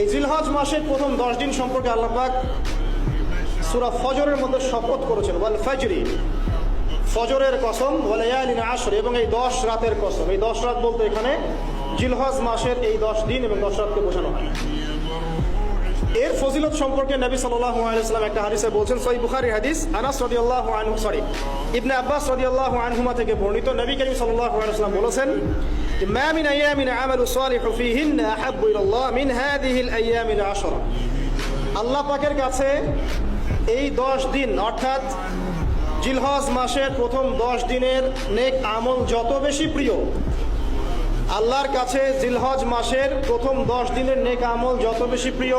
এই জিলহজ মাসের প্রথম দশ দিন সম্পর্কে আল্লাপাক সুরা ফজরের মধ্যে শপথ করেছেন, ওয়াল ফজরি। ফজরের কসম ওয়ালায়ালিন আসর, এবং এই দশ রাতের কসম। এই দশ রাত বলতে এখানে জিলহজ মাসের এই দশ দিন এবং দশ রাতকে বোঝানো হয়। এর ফজিলত সম্পর্কে নবী সাল্লাল্লাহু আলাইহি সাল্লাম একটা হাদিসে বলছেন, সহিহ বুখারী হাদিস আনাস রাদিয়াল্লাহু আনহু সরি ইবনে আব্বাস রাদিয়াল্লাহু আনহুমা থেকে বর্ণিত নবী করিম সাল্লাল্লাহু আলাইহি সাল্লাম বলেছেন যে মা মিন আইয়ামিন আমালু সালিহু ফীহিন্না আহাব্বু ইলাল্লাহ মিন হাযিহিল আইয়ামিল আশরা. আল্লাহ পাকের কাছে এই দশ দিন, অর্থাৎ জিলহজ মাসের প্রথম দশ দিনের নেক আমল যত বেশি প্রিয়, আল্লাহর কাছে জিলহজ মাসের প্রথম দশ দিনের নেক আমল যত বেশি প্রিয়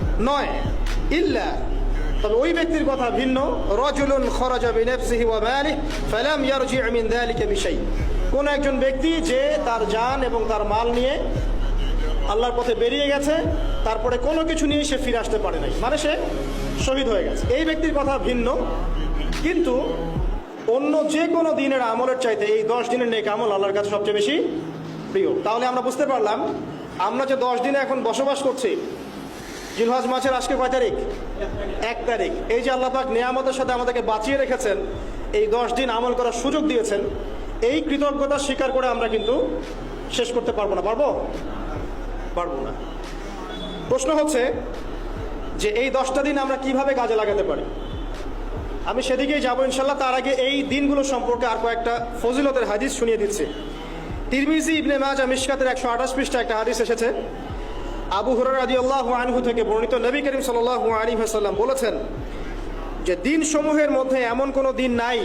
নয়। ইল্লা তবে ওই ব্যক্তির কথা ভিন্ন। রজুলুন খরাজা বিনাফসিহি ওয়া মালিহি, ফালাম ইয়ারজি মিন যালিকা বিশাই। কোন একজন ব্যক্তি যে তার জান এবং তার মাল নিয়ে আল্লাহর পথে বেরিয়ে গেছে, তারপরে কোনো কিছু নিয়ে সে ফিরে আসতে পারে নাই। মানে সে শহীদ হয়ে গেছে। এই ব্যক্তির কথা ভিন্ন। কিন্তু অন্য যে কোনো দিনের আমলের চাইতে এই দশ দিনের নেক আমল আল্লাহর কাছে সবচেয়ে বেশি প্রিয়। তাহলে আমরা বুঝতে পারলাম, আমরা যে দশ দিনে এখন বসবাস করছি জিলহজ মাসের আজকে কয় তারিখ? এক তারিখ। এই যে আল্লাহ পাক নিয়ামতের সাথে আমাদেরকে বাঁচিয়ে রেখেছেন, এই দশ দিন আমল করার সুযোগ দিয়েছেন, এই কৃতজ্ঞতা স্বীকার করে আমরা কিন্তু শেষ করতে পারব না। পারব? পারব না। প্রশ্ন হচ্ছে যে এই দশটা দিন আমরা কীভাবে কাজে লাগাতে পারি? আমি সেদিকেই যাব ইনশাল্লাহ তার আগে এই দিনগুলো সম্পর্কে আর কয়েকটা ফজিলতের হাদিস শুনিয়ে দিচ্ছি। তিরমিজি ইবনে মাজ মিশকাতের একশো আঠাশ পৃষ্ঠা একটা হাদিস এসেছে। আবু হুরার রাজি আল্লাহ আনহু থেকে বর্ণিত নবী করিম সাল্লাহ আলী বলেছেন যে দিন সমূহের মধ্যে এমন কোনো দিন নাই,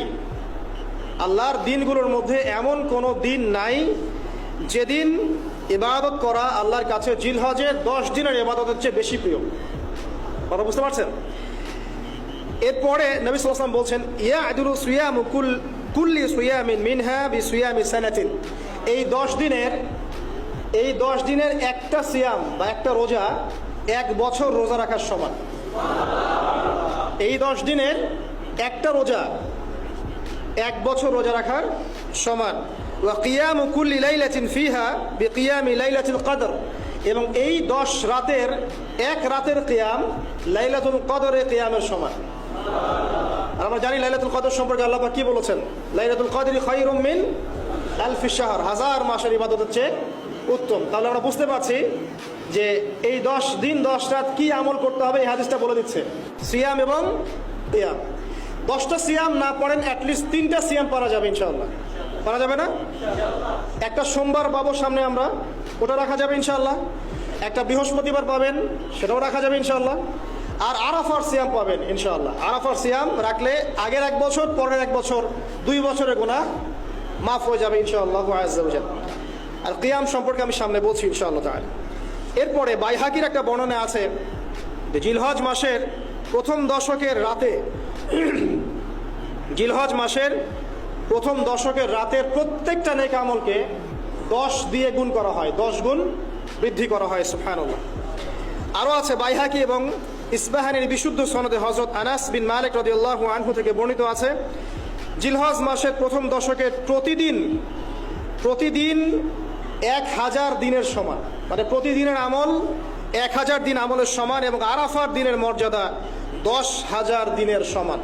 আল্লাহর দিনগুলোর মধ্যে এমন কোনো দিন নাই যেদিন ইবাদত করা আল্লাহর কাছে জিলহজের দশ দিনের ইবাদতের চেয়ে বেশি প্রিয়। কথা বুঝতে পারছেন? এরপরে নবী সাল্লাম বলছেন ইয়া আদুল সুয়াম কুল, কুল্লি সুয়ামিন মিনহা বি সুয়ামি সানাতিন। এই দশ দিনের এই দশ দিনের একটা সিয়াম বা একটা রোজা এক বছর রোজা রাখার সমান। এই দশ দিনের একটা রোজা এক বছর রোজা রাখার সমান। ওয়া কিয়াম কুল্লি লাইলাতিন ফিহা বি কিয়ামি লাইলাতুল কদর। এবং এই দশ রাতের এক রাতের কিয়াম লাইলাতুল কদরে কিয়ামের সমান। আর আমরা জানি লাইলাতুল কদর সম্পর্কে আল্লাহ পাক কি বলেছেন? লাইলাতুল কদরি খায়রুম মিন আলফি শাহর। হাজার মাসের ইবাদতের চেয়ে উত্তম। তাহলে আমরা বুঝতে পারছি যে এই দশ দিন, দশ রাত কি আমল করতে হবে, এই হাদিসটা বলে দিচ্ছে। সিয়াম এবং সিয়াম দশটা সিয়াম না পড়েন অ্যাটলিস্ট তিনটা সিয়াম পারা যাবে ইনশাল্লাহ পারা যাবে না? একটা সোমবার পাবো সামনে আমরা, ওটা রাখা যাবে ইনশাল্লাহ একটা বৃহস্পতিবার পাবেন, সেটাও রাখা যাবে ইনশাল্লাহ আর আরাফার সিয়াম পাবেন ইনশাআল্লাহ। আরাফার সিয়াম রাখলে আগের এক বছর, পরের এক বছর, দুই বছরের গোনা মাফ হয়ে যাবে ইনশাআল্লাহ আর কিয়াম সম্পর্কে আমি সামনে বলছি ইনশাআল্লাহ এরপরে বাইহাকির একটা বর্ণনা আছে জিলহজ মাসের প্রথম দশকের রাতে, জিলহজ মাসের প্রথম দশকের রাতের প্রত্যেকটা নেক আমলকে দশ দিয়ে গুণ করা হয়, দশ গুণ বৃদ্ধি করা হয় সুফানুল্লাহ আরও আছে বাইহাকি এবং ইসবাহানির বিশুদ্ধ সনদে হজরত আনাস বিন মালিক রদিউল্লাহ আনহু থেকে বর্ণিত আছে, জিলহজ মাসের প্রথম দশকের প্রতিদিন প্রতিদিন এক হাজার দিনের সমান। মানে প্রতিদিনের আমল এক হাজার দিন আমলের সমান এবং আরাফার দিনের মর্যাদা দশ হাজার দিনের সমান।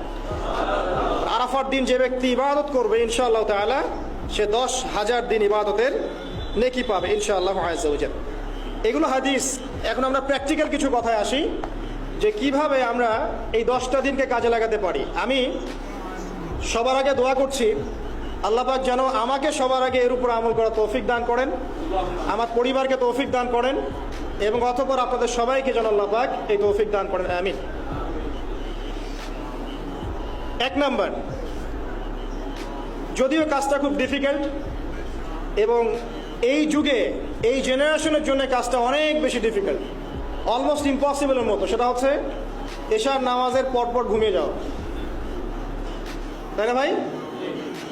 আরাফার দিন যে ব্যক্তি ইবাদত করবে, ইনশাআল্লাহ তাআলা, সে দশ হাজার দিন ইবাদতের নেকি পাবে, ইনশাআল্লাহ আজাল এগুলো হাদিস। এখন আমরা প্র্যাকটিক্যাল কিছু কথায় আসি যে কীভাবে আমরা এই দশটা দিনকে কাজে লাগাতে পারি। আমি সবার আগে দোয়া করছি আল্লাহ পাক যেন আমাকে সবার আগে এর উপর আমল করা তৌফিক দান করেন, আমার পরিবারকে তৌফিক দান করেন, এবং অতপর আপনাদের সবাইকে যেন আল্লাপাক এই তৌফিক দান করেন, আমিন। এক নাম্বার, যদিও কাজটা খুব ডিফিকাল্ট এবং এই যুগে, এই জেনারেশনের জন্য কাজটা অনেক বেশি ডিফিকাল্ট অলমোস্ট ইম্পসিবলের মতো। সেটা হচ্ছে, এশার নামাজের পরপর ঘুমিয়ে যাওয়া। তাই না ভাই?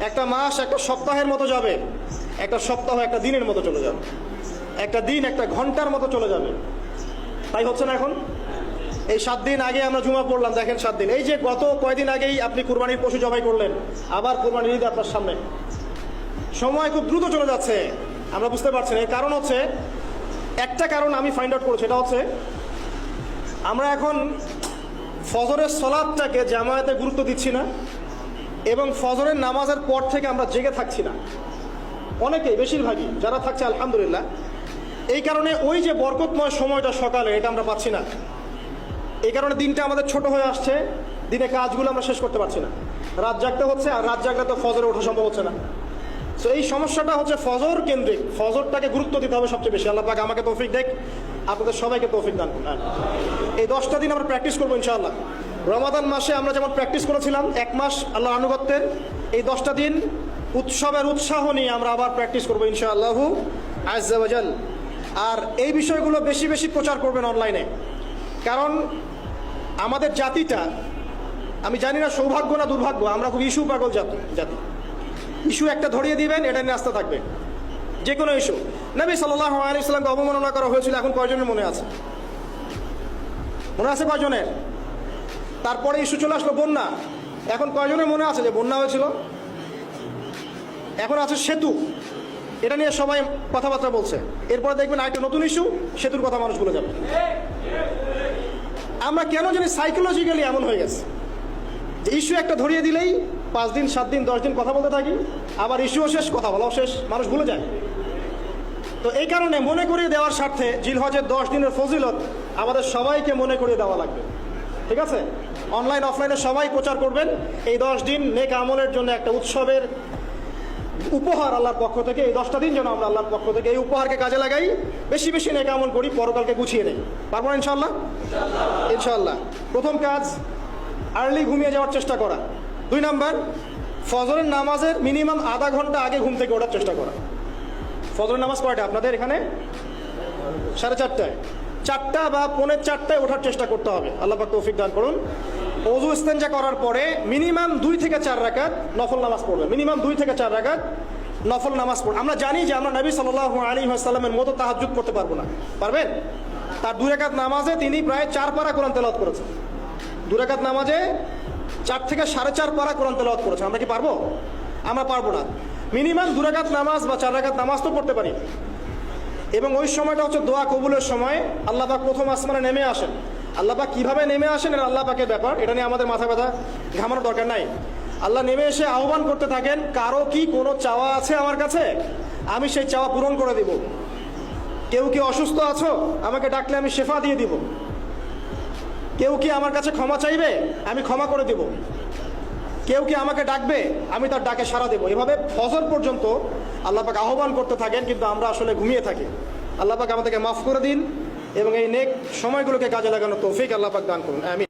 একটা মাস, একটা সপ্তাহের মতো যাবে। একটা সপ্তাহ, একটা দিনের মতো চলে যাবে। একটা দিন, একটা ঘণ্টার মতো চলে যাবে। তাই হচ্ছে না এখন? এই সাত দিন আগে আমরা জুমা পড়লাম, দেখেন সাত দিন। এই যে গত কয়দিন আগেই আপনি কুরবানির পশু জবাই করলেন, আবার কুরবানির ঈদ আপনার সামনে। সময় খুব দ্রুত চলে যাচ্ছে, আমরা বুঝতে পারছি না। এর কারণ হচ্ছে, একটা কারণ আমি ফাইন্ড আউট করেছি, এটা হচ্ছে, আমরা এখন ফজরের সলাদটাকে জামায়াতে গুরুত্ব দিচ্ছি না। এবং ফজরের নামাজের পর থেকে আমরা জেগে থাকছি না। অনেকেই, বেশিরভাগই, যারা থাকছে, আলহামদুলিল্লাহ। এই কারণে ওই যে বরকতময় সময়টা সকালে, এটা আমরা পাচ্ছি না। এই কারণে দিনটা আমাদের ছোট হয়ে আসছে। দিনে কাজগুলো আমরা শেষ করতে পারছি না। রাত জাগতে হচ্ছে, আর রাত জাগলে তো ফজরে ওঠা সম্ভব হচ্ছে না। তো এই সমস্যাটা হচ্ছে ফজর কেন্দ্রিক। ফজরটাকে গুরুত্ব দিতে হবে সবচেয়ে বেশি। আল্লাহ পাক আমাকে তৌফিক দেখ। আপনাদের সবাইকে তৌফিক দান। এই দশটা দিন আমরা প্র্যাকটিস করব ইনশাআল্লাহ। রমাদান মাসে আমরা যেমন প্র্যাকটিস করেছিলাম, এক মাস আল্লাহ আনুগত্যের এই দশটা দিন উৎসবের উৎসাহ নিয়ে আমরা আবার প্র্যাকটিস করব ইনশাআল্লাহু আজাল আর এই বিষয়গুলো বেশি বেশি প্রচার করবেন অনলাইনে। কারণ আমাদের জাতিটা, আমি জানি না সৌভাগ্য না দুর্ভাগ্য, আমরা খুব ইস্যু পাগল জাতি জাতি। ইস্যু একটা ধরিয়ে দিবেন, এটা নিয়ে আসতে থাকবে। যে কোনো ইস্যু। নবী সাল্লাহ আলী ইসলামকে অবমাননা করা হয়েছিল, এখন কয়জনের মনে আছে? মনে আছে কয়জনের? তারপরে ইস্যু চলে আসলো বন্যা। এখন কয়জনের মনে আছে যে বন্যা হয়েছিল? এখন আছে সেতু। এটা নিয়ে সবাই কথাবার্তা বলছে। এরপরে দেখবেন আরেকটা নতুন ইস্যু, সেতুর কথা মানুষ ভুলে যাবে। আমরা কেন জানি সাইকোলজিক্যালি এমন হয়ে গেছে। যে ইস্যু একটা ধরিয়ে দিলেই পাঁচ দিন, সাত দিন, দশ দিন কথা বলতে থাকি, আবার ইস্যুও শেষ, কথা বলাও শেষ, মানুষ ভুলে যায়। তো এই কারণে মনে করিয়ে দেওয়ার স্বার্থে জিলহজের দশ দিনের ফজিলত আমাদের সবাইকে মনে করিয়ে দেওয়া লাগবে। ঠিক আছে? অনলাইন অফলাইনে সবাই প্রচার করবেন। এই দশ দিন নেক আমলের জন্য একটা উৎসবের উপহার আল্লাহর পক্ষ থেকে এই দশটা দিন যেন আমরা আল্লাহর পক্ষ থেকে এই উপহারকে কাজে লাগাই। বেশি বেশি নেক আমল করি পরকালকে গুছিয়ে নেই। পারব ইনশাল্লাহ ইনশাল্লাহ প্রথম কাজ আর্লি ঘুমিয়ে যাওয়ার চেষ্টা করা। দুই নাম্বার ফজরের নামাজের মিনিমাম আধা ঘণ্টা আগে ঘুম থেকে ওঠার চেষ্টা করা। ফজরের নামাজ কয়টা আপনাদের এখানে? সাড়ে চারটায়। চারটা বা পৌনের চারটায় ওঠার চেষ্টা করতে হবে। আল্লাহ পাক তৌফিক দান করুন। অজু ইস্তেঞ্জা করার পরে মিনিমাম দুই থেকে চার রাকাত নফল নামাজ পড়বে। মিনিমাম দুই থেকে চার রাকাত নফল নামাজ পড়বে। আমরা জানি যে আমরা নবী সাল্লাহ আলী আসাল্লামের মতো তাহাজুদ করতে পারব না। পারবেন? তার দুই নামাজে তিনি প্রায় চার পারা কোরআন তেলাওয়াত করেছেন। দু রাকাত নামাজে চার থেকে সাড়ে চার পারা কোরআন তেলাওয়াত করেছেন। আমরা কি পারব? আমরা পারব না। মিনিমাম দু রাকাত নামাজ বা চার রাকাত নামাজ তো পড়তে পারি। এবং ওই সময়টা হচ্ছে দোয়া কবুলের সময়। আল্লাহ পাক প্রথম আসমানে নেমে আসেন। আল্লাহ পাক কীভাবে নেমে আসেন এটা আল্লাহ পাকের ব্যাপার, এটা নিয়ে আমাদের মাথা ব্যথা ঘামানোর দরকার নাই। আল্লাহ নেমে এসে আহ্বান করতে থাকেন, কারও কি কোনো চাওয়া আছে আমার কাছে? আমি সেই চাওয়া পূরণ করে দিব। কেউ কি অসুস্থ আছো? আমাকে ডাকলে আমি শেফা দিয়ে দিব। কেউ কি আমার কাছে ক্ষমা চাইবে? আমি ক্ষমা করে দিব। কেউ কি আমাকে ডাকবে? আমি তার ডাকে সাড়া দেবো। এভাবে ফজর পর্যন্ত আল্লাপাক আহ্বান করতে থাকেন, কিন্তু আমরা আসলে ঘুমিয়ে থাকি। আল্লাপাক আমাদেরকে মাফ করে দিন এবং এই নেক সময়গুলোকে কাজে লাগানো তৌফিক আল্লাপাক দান করুন। আমি